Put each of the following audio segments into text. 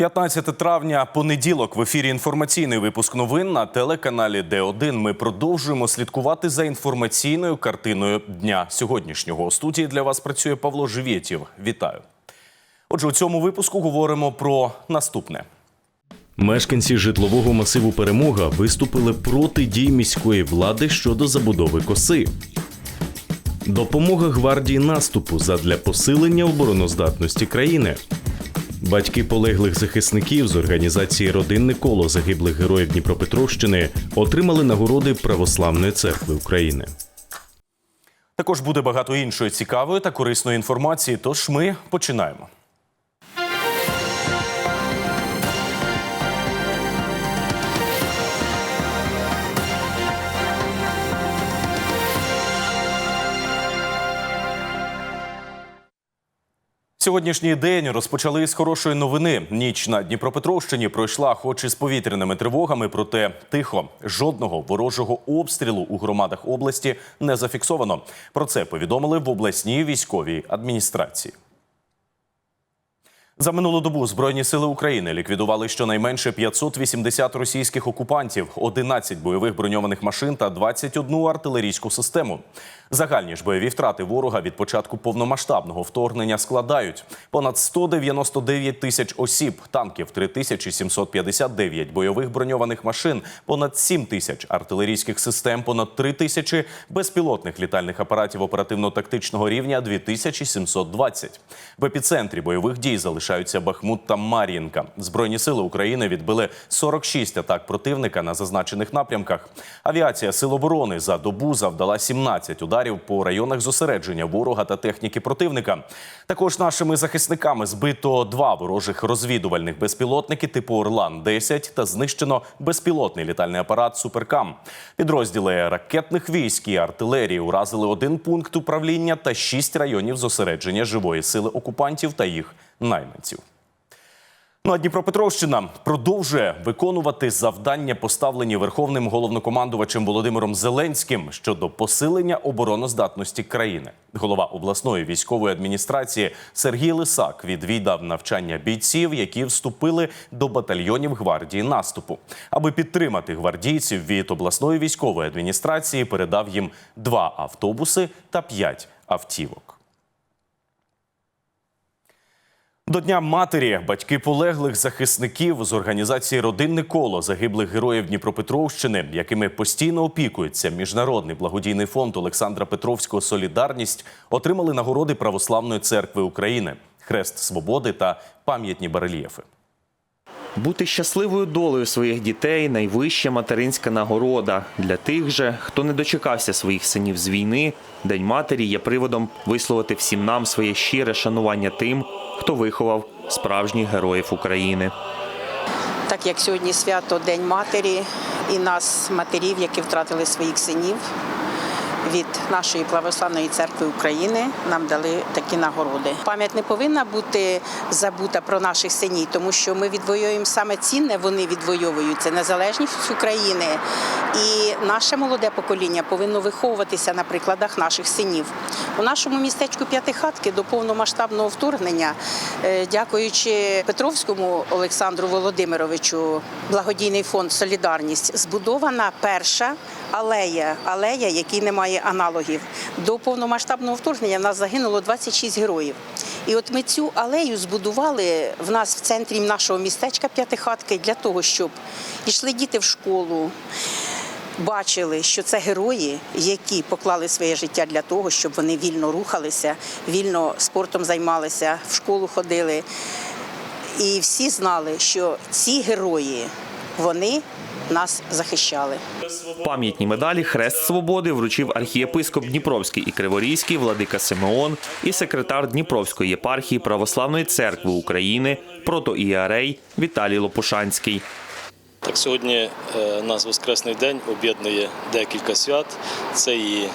15 травня, понеділок, в ефірі інформаційний випуск новин на телеканалі Д1. Ми продовжуємо слідкувати за інформаційною картиною дня сьогоднішнього. У студії для вас працює Павло Живєтєв. Вітаю. Отже, у цьому випуску говоримо про наступне. Мешканці житлового масиву Перемога виступили проти дій міської влади щодо забудови коси. Допомога гвардії наступу задля посилення обороноздатності країни. Батьки полеглих захисників з організації Родинне коло загиблих героїв Дніпропетровщини отримали нагороди Православної церкви України. Також буде багато іншої цікавої та корисної інформації. Тож ми починаємо. Сьогоднішній день розпочали з хорошої новини. Ніч на Дніпропетровщині пройшла, хоч і з повітряними тривогами, проте тихо. Жодного ворожого обстрілу у громадах області не зафіксовано. Про це повідомили в обласній військовій адміністрації. За минулу добу Збройні сили України ліквідували щонайменше 580 російських окупантів, 11 бойових броньованих машин та 21 артилерійську систему. Загальні ж бойові втрати ворога від початку повномасштабного вторгнення складають понад 199 тисяч осіб, танків 3759, бойових броньованих машин, понад 7 тисяч артилерійських систем, понад 3 тисячі безпілотних літальних апаратів оперативно-тактичного рівня 2720. В епіцентрі бойових дій залишаються Бахмут та Мар'їнка. Збройні сили України відбили 46 атак противника на зазначених напрямках. Авіація Сил оборони за добу завдала 17 ударів по районах зосередження ворога та техніки противника. Також нашими захисниками збито два ворожих розвідувальних безпілотники типу Орлан 10 та знищено безпілотний літальний апарат Суперкам. Підрозділи ракетних військ і артилерії уразили один пункт управління та шість районів зосередження живої сили окупантів та їх найманців. Ну а Дніпропетровщина продовжує виконувати завдання, поставлені верховним головнокомандувачем Володимиром Зеленським щодо посилення обороноздатності країни. Голова обласної військової адміністрації Сергій Лисак відвідав навчання бійців, які вступили до батальйонів гвардії наступу. Аби підтримати гвардійців від обласної військової адміністрації, передав їм два автобуси та п'ять автівок. До Дня матері батьки полеглих захисників з організації Родинне коло загиблих героїв Дніпропетровщини, якими постійно опікується міжнародний благодійний фонд Олександра Петровського Солідарність, отримали нагороди Православної церкви України, Хрест Свободи та пам'ятні барельєфи. Бути щасливою долею своїх дітей найвища материнська нагорода. Для тих же, хто не дочекався своїх синів з війни, День матері є приводом висловити всім нам своє щире шанування тим, хто виховав справжніх героїв України. Так як сьогодні свято День матері і нас, матерів, які втратили своїх синів, від нашої православної церкви України нам дали такі нагороди. Пам'ять не повинна бути забута про наших синів, тому що ми відвоюємо саме цінне, вони відвоюють це незалежність України. І наше молоде покоління повинно виховуватися на прикладах наших синів. У нашому містечку П'ятихатки до повномасштабного вторгнення, е, дякуючи Петровському Олександру Володимировичу, благодійний фонд Солідарність збудована перша алея, алея, якій немає аналогів. До повномасштабного вторгнення в нас загинуло 26 героїв. І от ми цю алею збудували в нас в центрі нашого містечка П'ятихатки для того, щоб йшли діти в школу. Бачили, що це герої, які поклали своє життя для того, щоб вони вільно рухалися, вільно спортом займалися, в школу ходили. І всі знали, що ці герої вони нас захищали. Пам'ятні медалі Хрест Свободи вручив архієпископ Дніпровський і Криворізький Владика Симеон і секретар Дніпровської єпархії Православної церкви України протоіарей Віталій Лопушанський. Так, сьогодні е, нас Воскресний день об'єднує декілька свят. Це і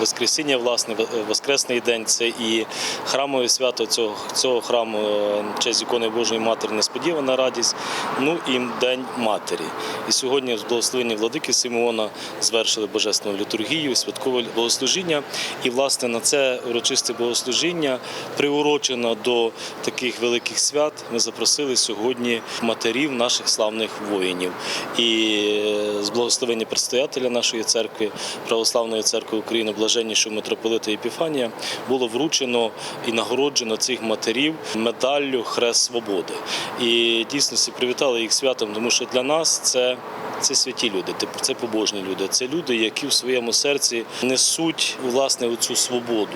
Воскресіння, власне, Воскресний день це і храмове свято цього, цього храму, е, честь ікони Божої Матері, несподівана радість, ну і День Матері. І сьогодні з благословення владики Симеона звершили божественну літургію, святкове богослужіння. І, власне, на це урочисте богослужіння приурочено до таких великих свят. Ми запросили сьогодні матерів наших славних воїнів. І е, з благословення предстоятеля нашої церкви, Православної церкви України, блаженнішого митрополита Епіфанія, було вручено і нагороджено цих матерів медаллю Хрест Свободи. І дійсно привітали їх святом, тому що для нас це. Це святі люди, це побожні люди. Це люди, які в своєму серці несуть власне цю свободу.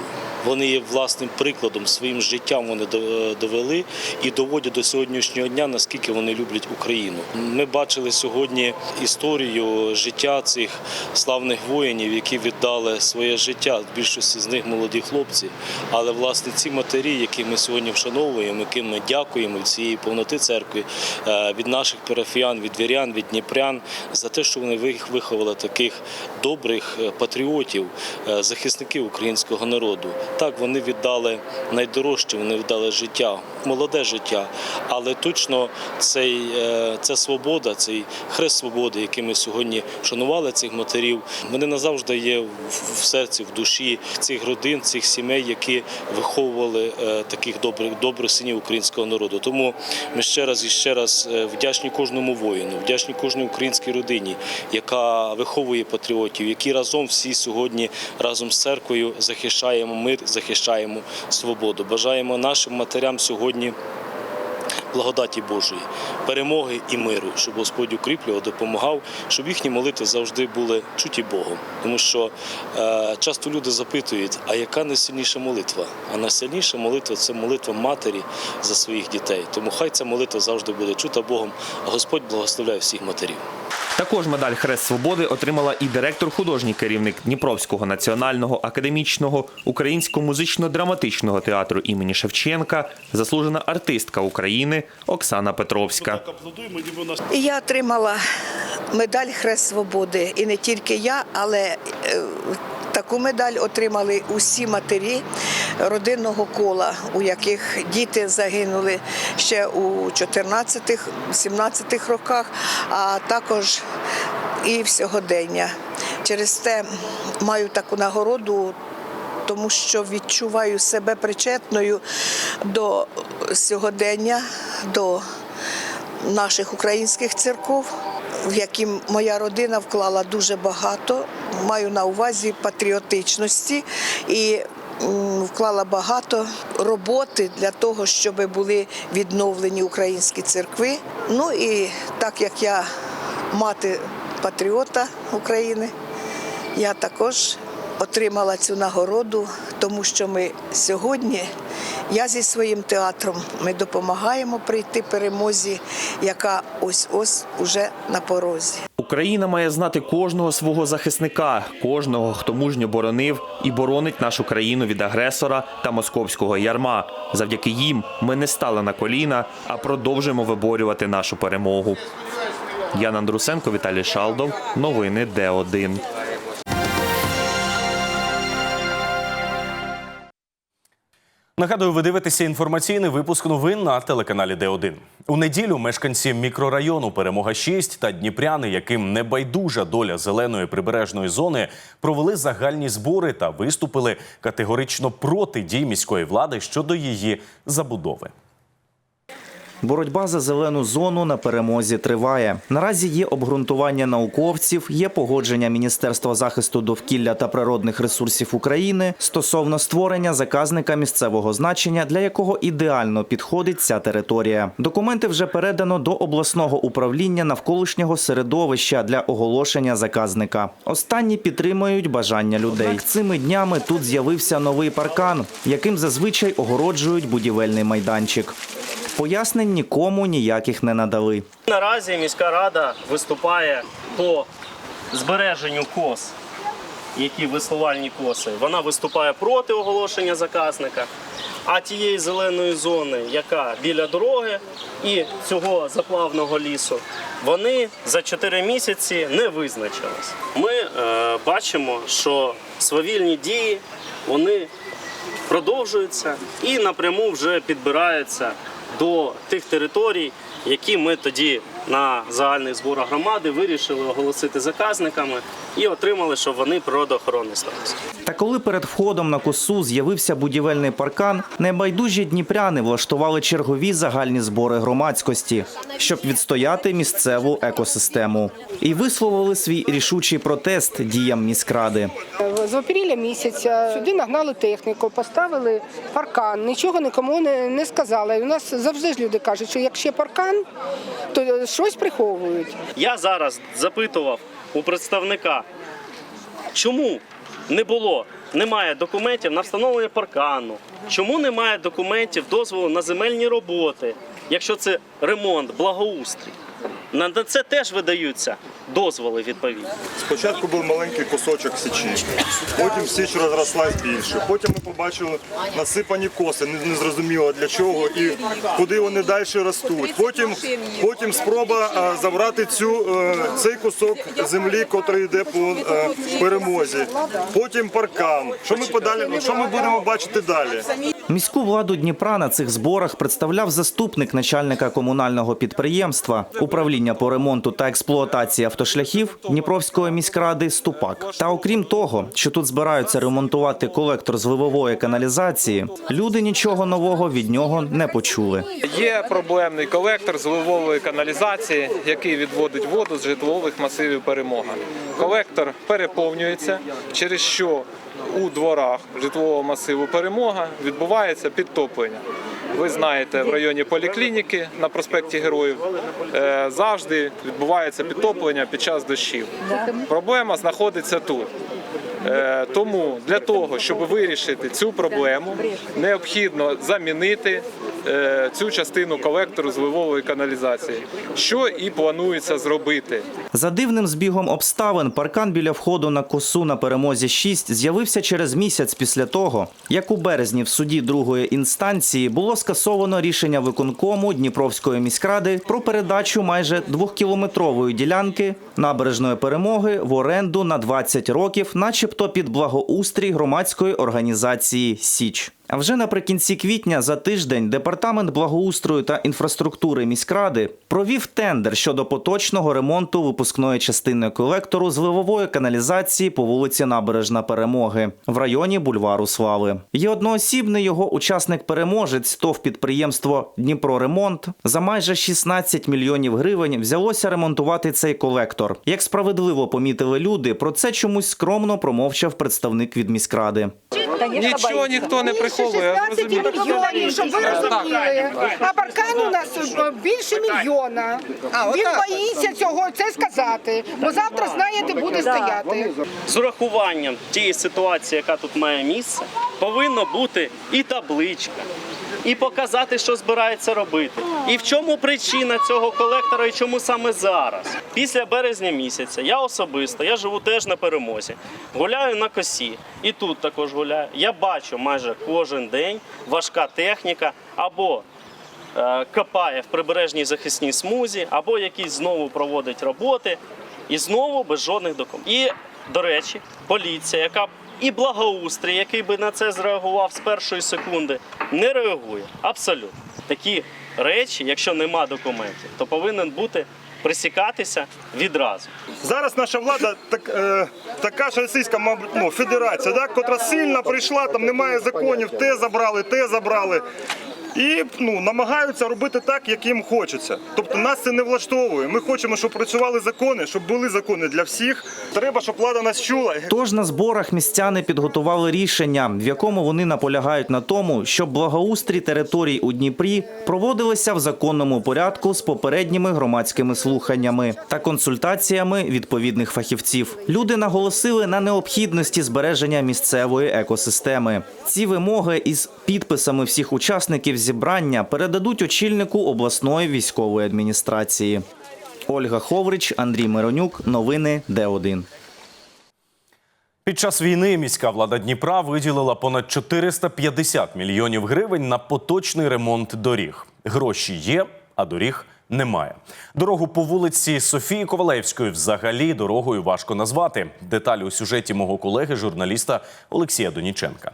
Вони є власним прикладом, своїм життям вони до- довели і доводять до сьогоднішнього дня, наскільки вони люблять Україну. Ми бачили сьогодні історію життя цих славних воїнів, які віддали своє життя. В більшості з них молоді хлопці. Але власне ці матері, які ми сьогодні вшановуємо, яким ми дякуємо цієї повноти церкви, е, від наших парафіян, від вірян, від дніпрян, за те, що вони виховали таких добрих е, патріотів, е, захисників українського народу. Так, вони віддали найдорожче, вони віддали життя, молоде життя. Але точно цей, е, ця свобода, цей хрест свободи, який ми сьогодні вшанували цих матерів, вони назавжди є в серці, в душі цих родин, цих сімей, які виховували таких добрих, добрих синів українського народу. Тому ми ще раз і ще раз вдячні кожному воїну, вдячні кожній українській родині, яка виховує патріотів, які разом всі сьогодні разом з церквою захищаємо мир, захищаємо свободу. Бажаємо нашим матерям сьогодні. Благодаті Божої, перемоги і миру, щоб Господь укріплював, допомагав, щоб їхні молитви завжди були чуті Богом. Тому що е, часто люди запитують, а яка найсильніша молитва? А найсильніша молитва це молитва матері за своїх дітей. Тому хай ця молитва завжди буде чута Богом, а Господь благословляє всіх матерів. Також медаль Хрест Свободи отримала і директор художній керівник Дніпровського національного академічного українського музично-драматичного театру імені Шевченка, заслужена артистка України Оксана Петровська. Я отримала медаль Хрест Свободи. І не тільки я, але е, таку медаль отримали усі матері родинного кола, у яких діти загинули ще у 14-17 роках, а також і в сьогодення. Через те маю таку нагороду тому що відчуваю себе причетною до сьогодення, до наших українських церков, в які моя родина вклала дуже багато. Маю на увазі патріотичності і вклала багато роботи для того, щоб були відновлені українські церкви. Ну і так як я мати патріота України, я також отримала цю нагороду, тому що ми сьогодні, я зі своїм театром, ми допомагаємо прийти перемозі, яка ось ось уже на порозі. Україна має знати кожного свого захисника, кожного, хто мужньо боронив і боронить нашу країну від агресора та московського ярма. Завдяки їм ми не стали на коліна, а продовжуємо виборювати нашу перемогу. Ян Андрусенко, Віталій Шалдов. Новини Д1. Нагадую, ви дивитеся інформаційний випуск новин на телеканалі Д1. У неділю мешканці мікрорайону Перемога 6 та Дніпряни, яким не байдужа доля зеленої прибережної зони, провели загальні збори та виступили категорично проти дій міської влади щодо її забудови. Боротьба за зелену зону на перемозі триває. Наразі є обґрунтування науковців, є погодження Міністерства захисту довкілля та природних ресурсів України стосовно створення заказника місцевого значення, для якого ідеально підходить ця територія. Документи вже передано до обласного управління навколишнього середовища для оголошення заказника. Останні підтримують бажання людей. Однак цими днями тут з'явився новий паркан, яким зазвичай огороджують будівельний майданчик. Пояснень нікому ніяких не надали. Наразі міська рада виступає по збереженню кос, які веслувальні коси. Вона виступає проти оголошення заказника. А тієї зеленої зони, яка біля дороги і цього заплавного лісу, вони за 4 місяці не визначились. Ми е, бачимо, що свавільні дії вони продовжуються і напряму вже підбираються до тих територій, які ми тоді на загальних зборах громади вирішили оголосити заказниками і отримали, щоб вони природоохоронний статус. Та коли перед входом на косу з'явився будівельний паркан, небайдужі дніпряни влаштували чергові загальні збори громадськості, щоб відстояти місцеву екосистему. І висловили свій рішучий протест діям міськради. З апреля місяця сюди нагнали техніку, поставили паркан, нічого нікому не, не сказали. У нас завжди ж люди кажуть, що якщо паркан, то щось приховують. Я зараз запитував у представника, чому не було, немає документів на встановлення паркану, чому немає документів дозволу на земельні роботи, якщо це ремонт, благоустрій. На це теж видаються дозволи відповідні. Спочатку був маленький кусочок січі, потім січ розрослась більше. Потім ми побачили насипані коси, не, не зрозуміло для чого і куди вони далі ростуть. Потім, потім спроба забрати цю, е, цей кусок землі, який йде по е, перемозі. Потім паркан. Що ми подалі? Що ми будемо бачити далі? Міську владу Дніпра на цих зборах представляв заступник начальника комунального підприємства управління по ремонту та експлуатації автошляхів Дніпровської міськради Ступак. Та окрім того, що тут збираються ремонтувати колектор зливової каналізації, люди нічого нового від нього не почули. Є проблемний колектор зливової каналізації, який відводить воду з житлових масивів перемога. Колектор переповнюється, через що у дворах житлового масиву перемога відбувається підтоплення. Ви знаєте, в районі поліклініки на проспекті Героїв е, завжди відбувається підтоплення під час дощів. Проблема знаходиться тут. Е, Тому для того, щоб вирішити цю проблему, необхідно замінити цю частину колектору зливової каналізації, що і планується зробити. За дивним збігом обставин паркан біля входу на косу на перемозі 6 з'явився через місяць після того, як у березні в суді другої інстанції було скасовано рішення виконкому Дніпровської міськради про передачу майже двохкілометрової ділянки набережної перемоги в оренду на 20 років, начебто під благоустрій громадської організації Січ. А вже наприкінці квітня за тиждень департамент благоустрою та інфраструктури міськради провів тендер щодо поточного ремонту випускної частини колектору зливової каналізації по вулиці Набережна Перемоги в районі бульвару Слави. Є одноосібний його учасник переможець ТОВ підприємство Дніпроремонт за майже 16 мільйонів гривень взялося ремонтувати цей колектор. Як справедливо помітили люди, про це чомусь скромно промовчав представник від міськради. Нічого ніхто не приховує. Я 16 мільйонів, щоб ви розуміли. А паркан у нас більше мільйона. Він боїться цього це сказати, бо завтра знаєте, буде стояти. З урахуванням тієї ситуації, яка тут має місце, повинна бути і табличка, і показати, що збирається робити. І в чому причина цього колектора, і чому саме зараз. Після березня місяця я особисто, я живу теж на перемозі, гуляю на косі, і тут також гуляю. Я бачу майже кожен день важка техніка або е, копає в прибережній захисній смузі, або якісь знову проводить роботи, і знову без жодних документів. І, до речі, поліція, яка і благоустрій, який би на це зреагував з першої секунди, не реагує. Абсолютно. Такі речі, якщо нема документів, то повинен бути присікатися відразу. Зараз наша влада так, е, така ж російська, мабуть, ну, федерація, да, котра сильно прийшла, там немає законів, те забрали, те забрали. І ну, намагаються робити так, як їм хочеться. Тобто нас це не влаштовує. Ми хочемо, щоб працювали закони, щоб були закони для всіх. Треба, щоб влада нас чула. Тож на зборах містяни підготували рішення, в якому вони наполягають на тому, щоб благоустрій територій у Дніпрі проводилися в законному порядку з попередніми громадськими слуханнями та консультаціями відповідних фахівців. Люди наголосили на необхідності збереження місцевої екосистеми. Ці вимоги із підписами всіх учасників зібрання передадуть очільнику обласної військової адміністрації. Ольга Ховрич, Андрій Миронюк. Новини Д1. Під час війни міська влада Дніпра виділила понад 450 мільйонів гривень на поточний ремонт доріг. Гроші є, а доріг немає. Дорогу по вулиці Софії Ковалевської взагалі дорогою важко назвати. Деталі у сюжеті мого колеги, журналіста Олексія Доніченка.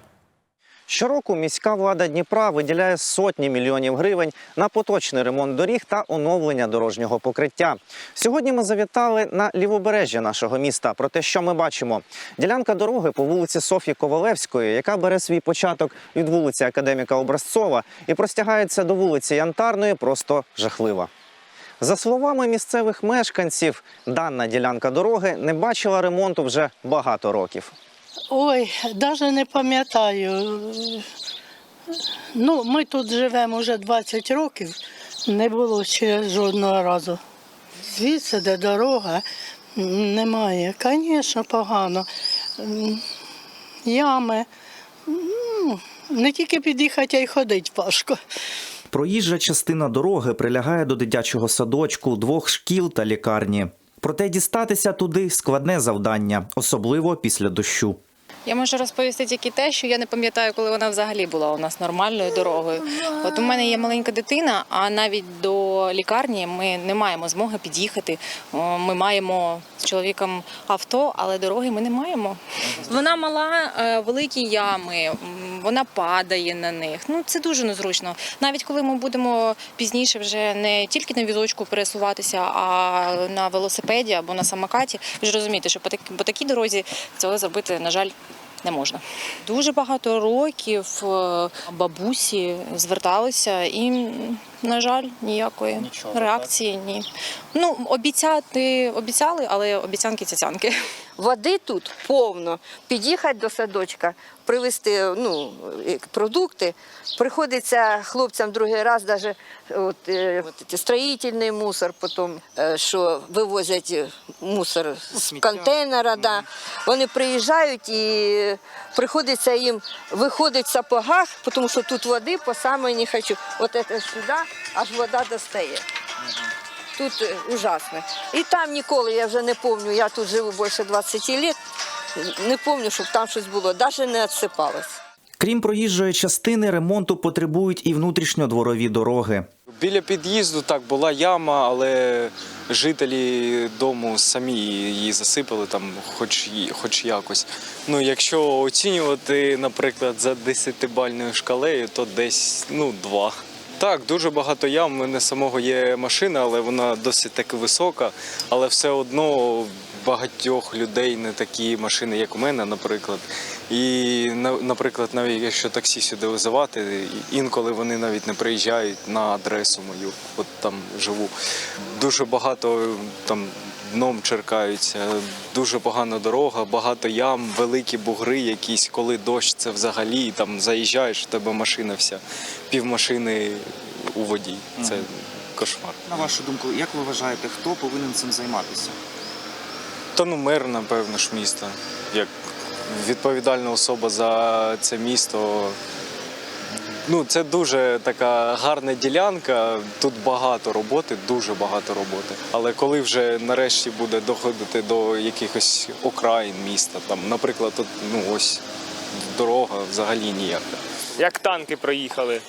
Щороку міська влада Дніпра виділяє сотні мільйонів гривень на поточний ремонт доріг та оновлення дорожнього покриття. Сьогодні ми завітали на лівобережжя нашого міста. Про те, що ми бачимо, ділянка дороги по вулиці Софії Ковалевської, яка бере свій початок від вулиці Академіка Образцова і простягається до вулиці Янтарної, просто жахлива. За словами місцевих мешканців, дана ділянка дороги не бачила ремонту вже багато років. Ой, навіть не пам'ятаю. Ну, ми тут живемо вже 20 років, не було ще жодного разу. Звідси, де дорога, немає. Звісно, погано. Ями. Не тільки під'їхати, а й ходити важко. Проїжджа частина дороги прилягає до дитячого садочку, двох шкіл та лікарні. Проте дістатися туди складне завдання, особливо після дощу. Я можу розповісти тільки те, що я не пам'ятаю, коли вона взагалі була у нас нормальною дорогою. От у мене є маленька дитина, а навіть до лікарні ми не маємо змоги під'їхати. Ми маємо з чоловіком авто, але дороги ми не маємо. Вона мала, е, великі ями, вона падає на них. Ну це дуже незручно. Навіть коли ми будемо пізніше вже не тільки на візочку пересуватися, а на велосипеді або на самокаті, ви ж розумієте, що по такій, по такій дорозі цього зробити, на жаль, не можна. Дуже багато років е, бабусі зверталися і, на жаль, ніякої реакції ні. Ну, обіцяти обіцяли, але обіцянки цяцянки. Води тут повно. Під'їхати до садочка, привезти ну, продукти. Приходиться хлопцям другий раз даже от, е, от, строїтельний мусор, потім, е, що вивозять мусор з контейнера. Да. Вони приїжджають і приходиться їм виходить в сапогах, тому що тут води по самої не хочу. От це сюди аж вода достає. Тут е, ужасно. І там ніколи, я вже не пам'ятаю, я тут живу більше 20 років, не пам'ятаю, щоб там щось було, навіть не відсипалось. Крім проїжджої частини, ремонту потребують і внутрішньодворові дороги. Біля під'їзду так була яма, але жителі дому самі її засипали там, хоч хоч якось. Ну, якщо оцінювати, наприклад, за 10-бальною шкалею, то десь ну, два. Так, дуже багато ям. У мене самого є машина, але вона досить таки висока. Але все одно багатьох людей не такі машини, як у мене, наприклад. І, наприклад, навіть якщо таксі сюди визивати, інколи вони навіть не приїжджають на адресу мою, от там живу. Дуже багато там дном черкаються, дуже погана дорога, багато ям, великі бугри якісь, коли дощ, це взагалі там заїжджаєш, в тебе машина вся, півмашини у воді. Це кошмар. На вашу думку, як ви вважаєте, хто повинен цим займатися? Та ну мер, напевно ж, міста. Як відповідальна особа за це місто. Ну, це дуже така гарна ділянка. Тут багато роботи, дуже багато роботи. Але коли вже нарешті буде доходити до якихось окраїн міста, там, наприклад, тут, ну ось дорога взагалі ніяка. Як танки проїхали.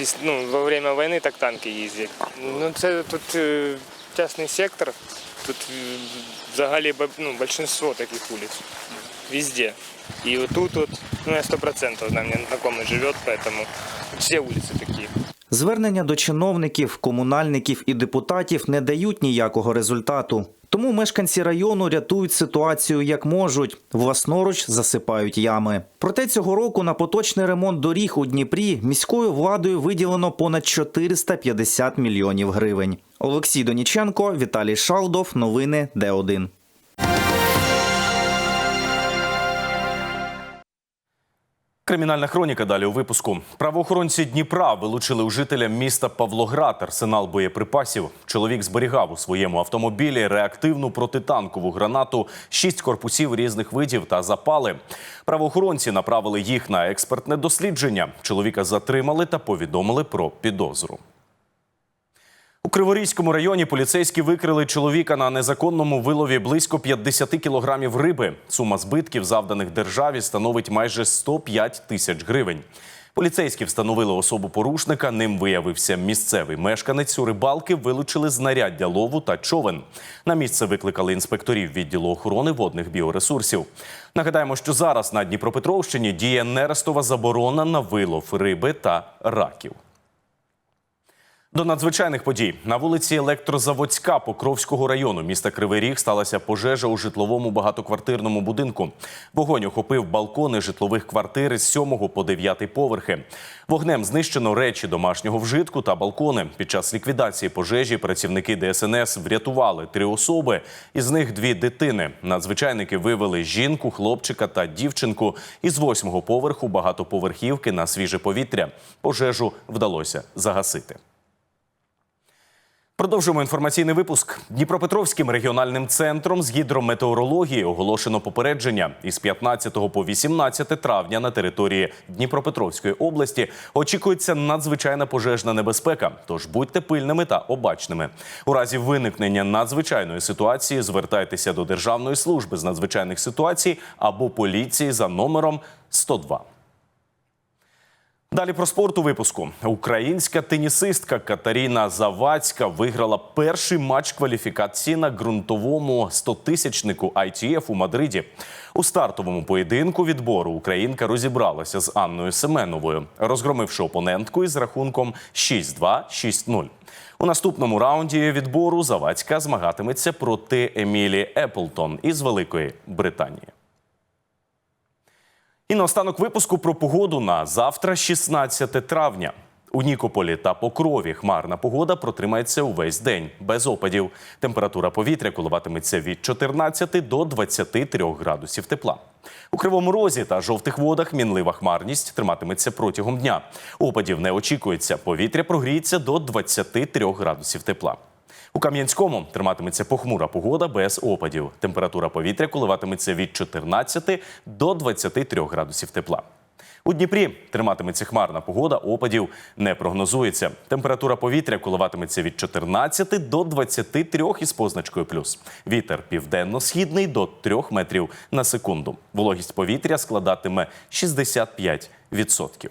Піс- Ну, во время війни так танки їздять. Ну, це тут е, частний сектор, тут е, взагалі ну, большинство таких вулиць Везде. И вот тут вот, ну, я сто процентов, да, мне знакомый живет, поэтому все улицы такие. Звернення до чиновників, комунальників і депутатів не дають ніякого результату. Тому мешканці району рятують ситуацію як можуть, власноруч засипають ями. Проте цього року на поточний ремонт доріг у Дніпрі міською владою виділено понад 450 мільйонів гривень. Олексій Доніченко, Віталій Шалдов. Новини Д1. Кримінальна хроніка далі у випуску. Правоохоронці Дніпра вилучили у жителя міста Павлоград арсенал боєприпасів. Чоловік зберігав у своєму автомобілі реактивну протитанкову гранату, шість корпусів різних видів та запали. Правоохоронці направили їх на експертне дослідження. Чоловіка затримали та повідомили про підозру. У Криворізькому районі поліцейські викрили чоловіка на незаконному вилові близько 50 кілограмів риби. Сума збитків, завданих державі, становить майже 105 тисяч гривень. Поліцейські встановили особу порушника. Ним виявився місцевий мешканець. У рибалки вилучили знаряддя лову та човен. На місце викликали інспекторів відділу охорони водних біоресурсів. Нагадаємо, що зараз на Дніпропетровщині діє нерестова заборона на вилов риби та раків. До надзвичайних подій на вулиці Електрозаводська Покровського району міста Кривий Ріг сталася пожежа у житловому багатоквартирному будинку. Вогонь охопив балкони житлових квартир з 7 по 9 поверхи. Вогнем знищено речі домашнього вжитку та балкони. Під час ліквідації пожежі працівники ДСНС врятували три особи, із них дві дитини. Надзвичайники вивели жінку, хлопчика та дівчинку із восьмого поверху багатоповерхівки на свіже повітря. Пожежу вдалося загасити. Продовжуємо інформаційний випуск. Дніпропетровським регіональним центром з гідрометеорології оголошено попередження із 15 по 18 травня на території Дніпропетровської області очікується надзвичайна пожежна небезпека. Тож будьте пильними та обачними. У разі виникнення надзвичайної ситуації звертайтеся до Державної служби з надзвичайних ситуацій або поліції за номером 102. Далі про спорт у випуску. Українська тенісистка Катаріна Завадська виграла перший матч кваліфікації на ґрунтовому 100-тисячнику ITF у Мадриді. У стартовому поєдинку відбору українка розібралася з Анною Семеновою, розгромивши опонентку із рахунком 6-2, 6-0. У наступному раунді відбору Завадська змагатиметься проти Емілі Еплтон із Великої Британії. І наостанок випуску про погоду на завтра, 16 травня. У Нікополі та Покрові хмарна погода протримається увесь день без опадів. Температура повітря коливатиметься від 14 до 23 градусів тепла. У Кривому Розі та жовтих водах мінлива хмарність триматиметься протягом дня. Опадів не очікується. Повітря прогріється до 23 градусів тепла. У Кам'янському триматиметься похмура погода без опадів. Температура повітря коливатиметься від 14 до 23 градусів тепла. У Дніпрі триматиметься хмарна погода, опадів не прогнозується. Температура повітря коливатиметься від 14 до 23 із позначкою плюс. Вітер південно-східний до 3 метрів на секунду. Вологість повітря складатиме 65%.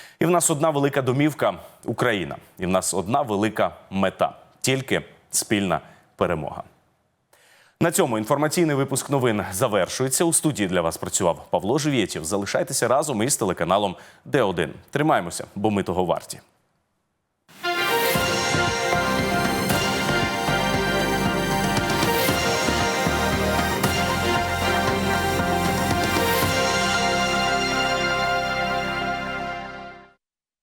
І в нас одна велика домівка Україна. І в нас одна велика мета тільки спільна перемога. На цьому інформаційний випуск новин завершується. У студії для вас працював Павло Живєтєв. Залишайтеся разом із телеканалом Д1. Тримаємося, бо ми того варті.